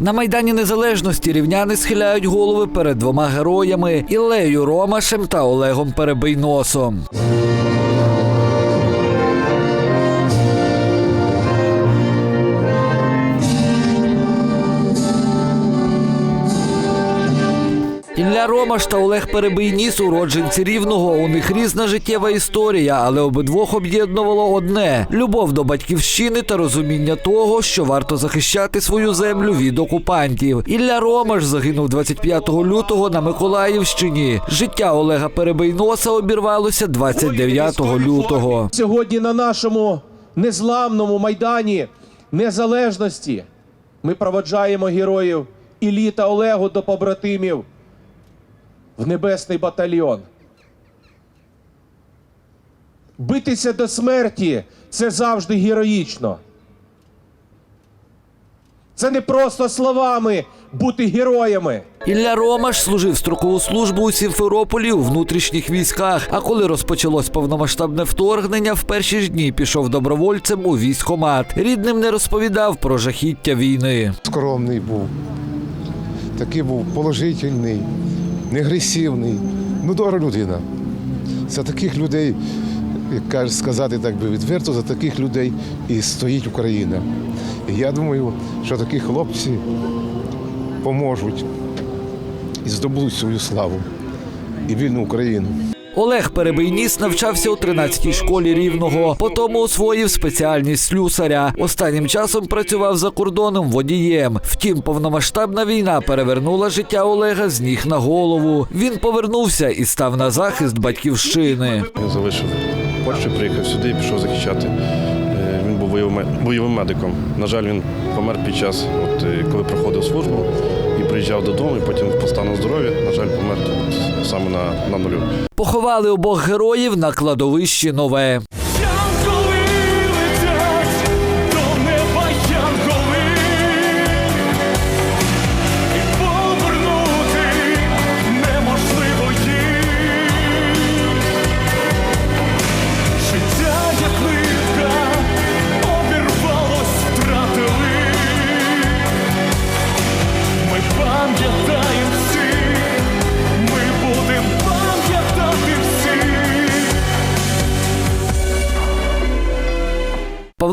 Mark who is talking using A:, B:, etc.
A: На майдані незалежності рівняни схиляють голови перед двома героями Іллею Ромашем та Олегом Перебийносом. Ілля Ромаш та Олег Перебийніс уродженці рівного. У них різна життєва історія, але обидвох об'єднувало одне любов до батьківщини та розуміння того, що варто захищати свою землю від окупантів. Ілля Ромаш загинув 25 лютого на Миколаївщині. Життя Олега Перебийноса обірвалося 29 лютого.
B: Сьогодні на нашому незламному майдані незалежності ми проводжаємо героїв Іллі та Олегу до побратимів в небесний батальйон. Битися до смерті це завжди героїчно. Це не просто словами бути героями.
A: Ілля Ромаш служив строкову службу у Сімферополі у внутрішніх військах. А коли розпочалось повномасштабне вторгнення, в перші ж дні пішов добровольцем у військкомат. Рідним не розповідав про жахіття війни.
C: скромний був, такий був положительний, не агресивний. Ну, добра людина. За таких людей, як кажуть, сказати так би відверто, за таких людей і стоїть Україна. І я думаю, що такі хлопці поможуть і здобудуть свою славу і вільну Україну.
A: Олег Перебийніс навчався у 13-й школі рівного. Потім освоїв спеціальність слюсаря. Останнім часом працював за кордоном водієм. Втім, повномасштабна війна перевернула життя Олега з ніг на голову. Він повернувся і став на захист батьківщини.
D: Я залишив Польщу, приїхав сюди і пішов захищати. Був бойовим медиком. На жаль, він помер під час, от, е, коли проходив службу і приїжджав додому, і потім по стану здоров'я, на жаль, помер саме на, на нулю.
A: Поховали обох героїв на кладовищі нове.